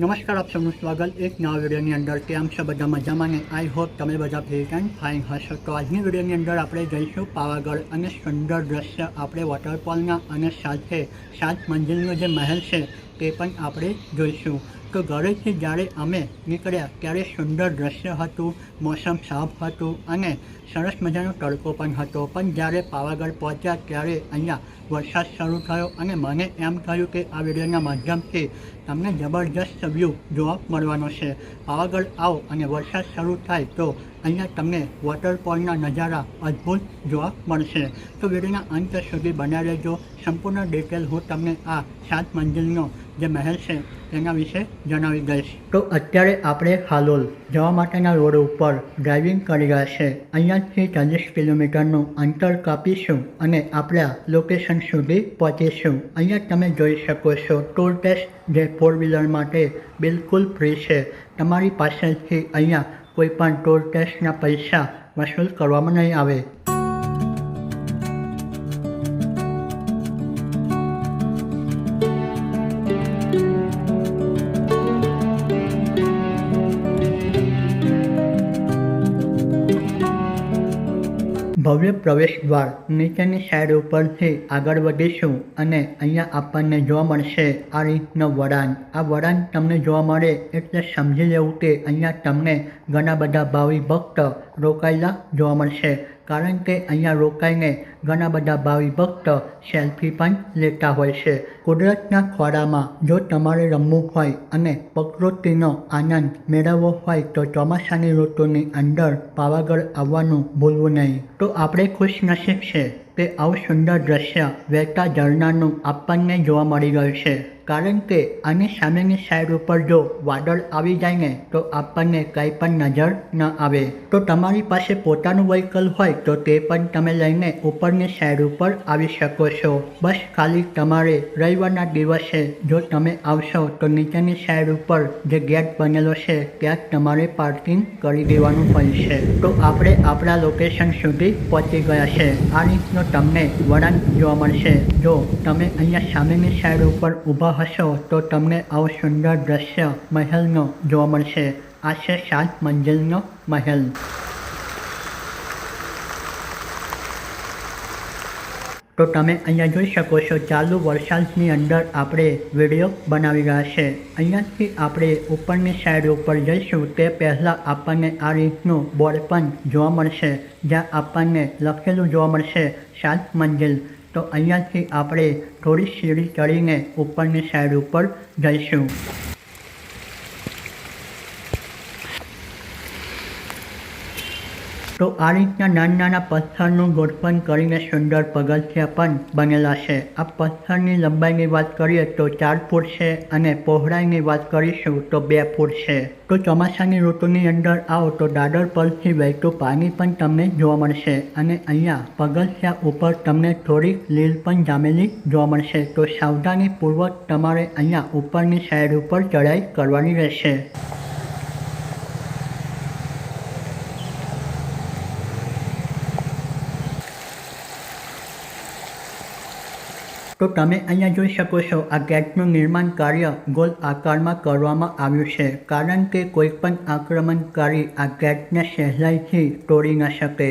નમસ્કાર, આપ સૌનું સ્વાગત એક નવા વિડીયોની અંદર. કેમ છો? બધા મજામાં ને? આઈ હોપ તમે બધા ફિટ એન્ડ ફાઇન હશો. તો આજની વિડીયોની અંદર આપણે જઈશું પાવાગઢ અને સુંદર દ્રશ્ય આપણે વોટરફોલના અને સાથે સાત મંજિલનો જે મહેલ છે તે પણ આપણે જોઈશું. તો ઘરેથી જ્યારે અમે નીકળ્યા ત્યારે સુંદર દ્રશ્ય હતું, મોસમ સાફ હતું અને સરસ મજાનો તડકો પણ હતો. પણ જ્યારે પાવાગઢ પહોંચ્યા ત્યારે અહીંયા વરસાદ શરૂ થયો અને મને એમ થયું કે આ વિડીયોના માધ્યમથી તમને જબરજસ્ત વ્યૂ જોવા મળવાનો છે. પાવાગઢ આવો અને વરસાદ શરૂ થાય તો અહીંયા તમને વોટરફોલના નજારા અદ્ભુત જોવા મળશે. તો વિડીયોના અંત સુધી બનાવી રહેજો. સંપૂર્ણ ડિટેલ હું તમને આ સાત મંજિલનો જે મહેલ છે તેના વિશે જણાવી દઈશ. તો અત્યારે આપણે હાલોલ જવા માટેના રોડ ઉપર ડ્રાઇવિંગ કરી રહ્યા છે. અહીંયાથી ચાલીસ કિલોમીટરનું અંતર કાપીશું અને આપણા લોકેશન સુધી પહોંચીશું. અહીંયા તમે જોઈ શકો છો ટોલ ટેસ્ટ જે ફોર વ્હીલર માટે બિલકુલ ફ્રી છે. તમારી પાસેથી અહીંયા કોઈ પણ ટોલ ટેસ્ટના પૈસા વસૂલ કરવામાં નહીં આવે. ભવ્ય પ્રવેશ દ્વાર નીચેની સાઈડ ઉપરથી આગળ વધીશું અને અહીંયા આપણને જોવા મળશે આ રીતનો વડાન આ વડાન તમને જોવા મળે એટલે સમજી લેવું કે અહીંયા તમને ઘણા બધા ભાવિ ભક્ત રોકાયેલા જોવા મળશે. કારણ કે અહીંયા રોકાઈને ઘણા બધા ભાવિ ભક્ત સેલ્ફી પણ લેતા હોય છે. કુદરતના ખોળામાં જો તમારે રમવું હોય અને પ્રકૃતિનો આનંદ મેળવવો હોય તો ચોમાસાની ઋતુની અંદર પાવાગઢ આવવાનું ભૂલવું નહીં. તો આપણે ખુશનસીબ છે કે આવું સુંદર દ્રશ્ય વહેતા ઝરણાનું આપણને જોવા મળી ગયું છે. કારણ કે આની સામેની સાઈડ ઉપર જો વાદળ આવી જાય ને, તો આપણને કંઈ પણ નજર ન આવે. તો તમારી પાસે પોતાનું વ્હીકલ હોય, તો તે પણ તમે લઈને ઉપરની સાઈડ ઉપર આવી શકો છો. બસ ખાલી તમારે રવિવારના દિવસે જો તમે આવશો, તો નીચેની સાઈડ ઉપર જે ગેટ બનેલો છે, ત્યાં તમારે પાર્કિંગ કરી દેવાનું પડશે તો આપણે આપણા લોકેશન સુધી પહોંચી ગયા છે. આ રીતનો તમને વળાંક જોવા મળશે. જો તમે અહીંયા સામેની સાઈડ ઉપર ઊભા હશો તો તમને આવો સુંદર દ્રશ્ય મહેલનો જોવા મળશે. આ છે સાત મંજિલનો મહેલ. તો તમે અહીંયા જોઈ શકો છો, ચાલુ વરસાદની અંદર આપણે વીડિયો બનાવી રહ્યા છે. અહીંયાથી આપણે ઉપરની સાઈડ ઉપર જઈશું, તે પહેલાં આપણને આ રીતનું બોર્ડ પણ જોવા મળશે, જ્યાં આપણને લખેલું જોવા મળશે, સાત મંજિલ. તો અહીંયાથી આપણે થોડી સીડી ચડીને ઉપરની સાઈડ ઉપર જઈશું. તો આ રીતના નાના નાના પથ્થરનું ગોઠવણ કરીને સુંદર પગથિયા પણ બનેલા છે. આ પથ્થરની લંબાઈની વાત કરીએ તો ચાર ફૂટ છે અને પહોળાઈની વાત કરીશું તો બે ફૂટ છે. તો ચોમાસાની ઋતુની અંદર આવો તો દાદર પરથી વહેતું પાણી પણ તમને જોવા મળશે અને અહીંયા પગથિયા ઉપર તમને થોડીક લીલ પણ જામેલી જોવા મળશે. તો સાવધાનીપૂર્વક તમારે અહીંયા ઉપરની સાઈડ ઉપર ચઢાઈ કરવાની રહેશે. તો તમે અહીંયા જોઈ શકો છો, આ ગેટનું નિર્માણ કાર્ય ગોલ આકારમાં કરવામાં આવ્યું છે, કારણ કે કોઈ પણ આક્રમણકારી આ ગેટને સહેલાઈથી તોડી ન શકે.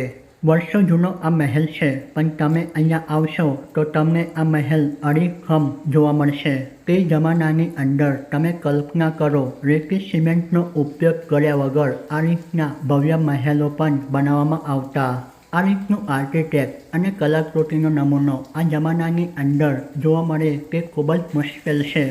વર્ષો જૂનો આ મહેલ છે, પણ તમે અહીંયા આવશો તો તમને આ મહેલ અડીખમ જોવા મળશે. તે જમાનાની અંદર તમે કલ્પના કરો, રેતી સિમેન્ટનો ઉપયોગ કર્યા વગર આ રીતના ભવ્ય મહેલો પણ બનાવવામાં આવતા. આ રીતનું આર્કિટેક્ટ અને કલાકૃતિનો નમૂનો આ જમાનાની અંદર જોવા મળે તે ખૂબ જ મુશ્કેલ છે.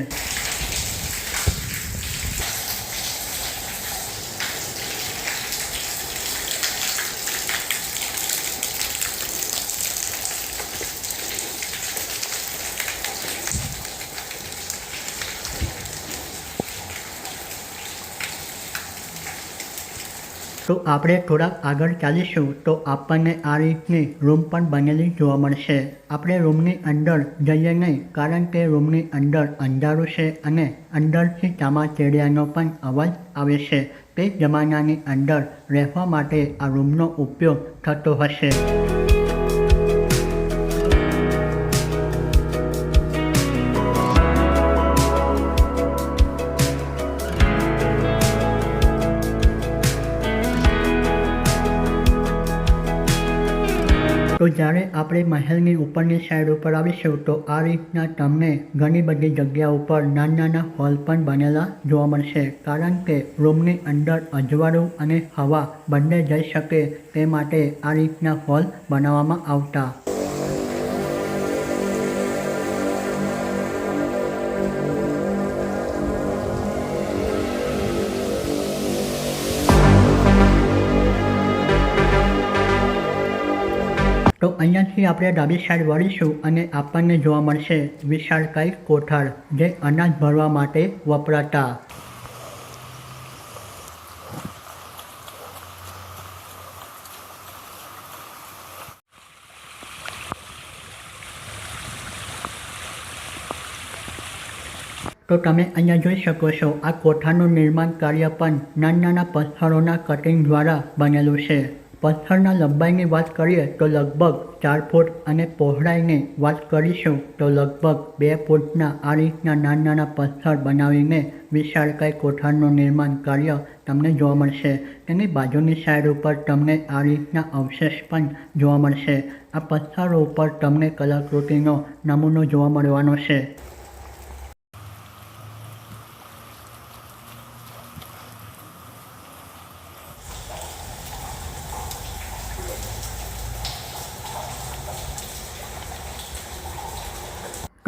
તો આપણે થોડાક આગળ ચાલીશું તો આપણને આ રીતની રૂમ પણ બનેલી જોવા મળશે. આપણે રૂમની અંદર જઈએ નહીં, કારણ કે રૂમની અંદર અંધારું છે અને અંદરથી ચામાચેડિયાનો પણ અવાજ આવે છે. તે જમાનાની અંદર રહેવા માટે આ રૂમનો ઉપયોગ થતો હશે. તો જ્યારે આપણે મહેલની ઉપરની સાઈડ ઉપર આવીશું, તો આ રીતના તમને ઘણી બધી જગ્યા ઉપર નાના નાના હોલ પણ બનેલા જોવા મળશે. કારણ કે રૂમની અંદર અજવાળું અને હવા બંને જઈ શકે તે માટે આ રીતના હોલ બનાવવામાં આવતા. તો અહીંયાથી આપણે ડાબી સાઈડ વળીશું અને આપણને જોવા મળશે વિશાળકાય કોઠાર જે અનાજ ભરવા માટે વપરાતા. તો તમે અહીંયા જોઈ શકો છો, આ કોઠાનું નિર્માણ કાર્ય પણ નાના નાના પથ્થરોના કટિંગ દ્વારા બનેલું છે. પથ્થરના લંબાઈની વાત કરીએ તો લગભગ ચાર ફૂટ અને પહોળાઈની વાત કરીશું તો લગભગ બે ફૂટના આ રીતના નાના નાના પથ્થર બનાવીને વિશાળકાય કોઠારનું નિર્માણ કાર્ય તમને જોવા મળશે. તેની બાજુની સાઈડ ઉપર તમને આ રીતના અવશેષ પણ જોવા મળશે. આ પથ્થરો ઉપર તમને કલાકૃતિનો નમૂનો જોવા મળવાનો છે.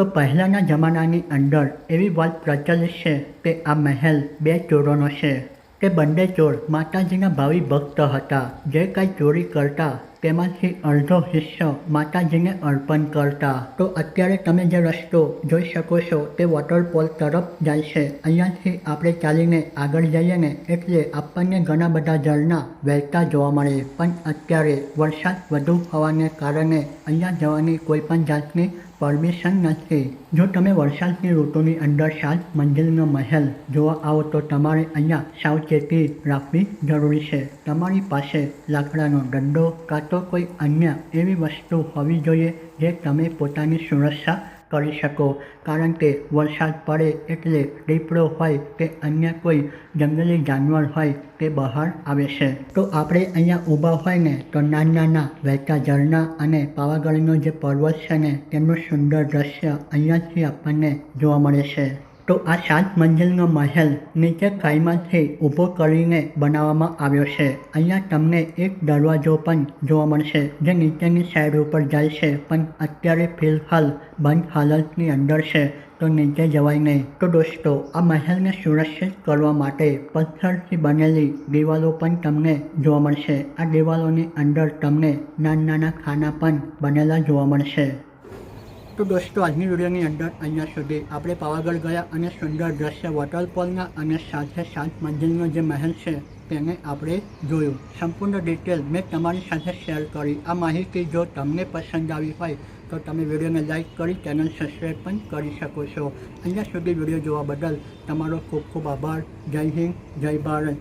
તો પહેલાંના જમાનાની અંદર એવી વાત પ્રચલિત છે કે આ મહેલ બે ચોરોનો છે. તે બંને ચોર માતાજીના ભાવિ ભક્ત હતા. જે કાંઈ ચોરી કરતા તેમાંથી અડધો હિસ્સો માતાજીને અર્પણ કરતા. તો અત્યારે તમે જે રસ્તો જોઈ શકો છો, તે વોટરફોલ તરફ જાય છે. અહીંયાથી આપણે ચાલીને આગળ જઈએ ને, એટલે આપણને ઘણા બધા ઝરણા વહેતા જોવા મળે. પણ અત્યારે વરસાદ વધુ હોવાને કારણે અહીંયા જવાની કોઈ પણ જાતની પરમિશન નથી. જો તમે વરસાદની ઋતુની અંદર સાત મંજિલનો મહેલ જોવા આવો, તો તમારે અહીંયા સાવચેતી રાખવી જરૂરી છે. તમારી પાસે લાકડાનો દંડો કાં તો કોઈ અન્ય એવી વસ્તુ હોવી જોઈએ જે તમે પોતાની સુરક્ષા કરી શકો. કારણ કે વરસાદ પડે એટલે દીપડો હોય કે અન્ય કોઈ જંગલી જાનવર હોય તે બહાર આવે છે. તો આપણે અહીંયા ઊભા હોય ને તો નાના નાના વહેતા ઝરણા અને પાવાગઢનો જે પર્વત છે ને તેનું સુંદર દ્રશ્ય અહીંયાથી આપણને જોવા મળે છે. તો આ સાત મંજિલનો મહેલ નીચે ખાઈમાંથી ઊભો કરીને બનાવવામાં આવ્યો છે. અહીંયા તમને એક દરવાજો પણ જોવા મળશે, જે નીચેની સાઈડ ઉપર જાય છે, પણ અત્યારે ફિલહાલ બંધ હાલતની અંદર છે, તો નીચે જવાય નહીં. તો દોસ્તો, આ મહેલને સુરક્ષિત કરવા માટે પથ્થરથી બનેલી દિવાલો પણ તમને જોવા મળશે. આ દિવાલોની અંદર તમને નાના નાના ખાના પણ બનેલા જોવા મળશે. તો દોસ્તો, આજની વિડીયોની અંદર અહીંયા સુધી. આપણે પાવાગઢ ગયા અને સુંદર દ્રશ્ય વોટરફોલના અને સાથે સાત મંદિરનો જે મહેલ છે, તેને આપણે જોયું. સંપૂર્ણ ડિટેલ મેં તમારી સાથે શેર કરી. આ માહિતી જો તમને પસંદ આવી હોય, તો તમે વિડીયોને લાઇક કરી ચેનલ સબસ્ક્રાઈબ પણ કરી શકો છો. અહીંયા સુધી વીડિયો જોવા બદલ તમારો ખૂબ ખૂબ આભાર. જય હિન્દ, જય ભારત.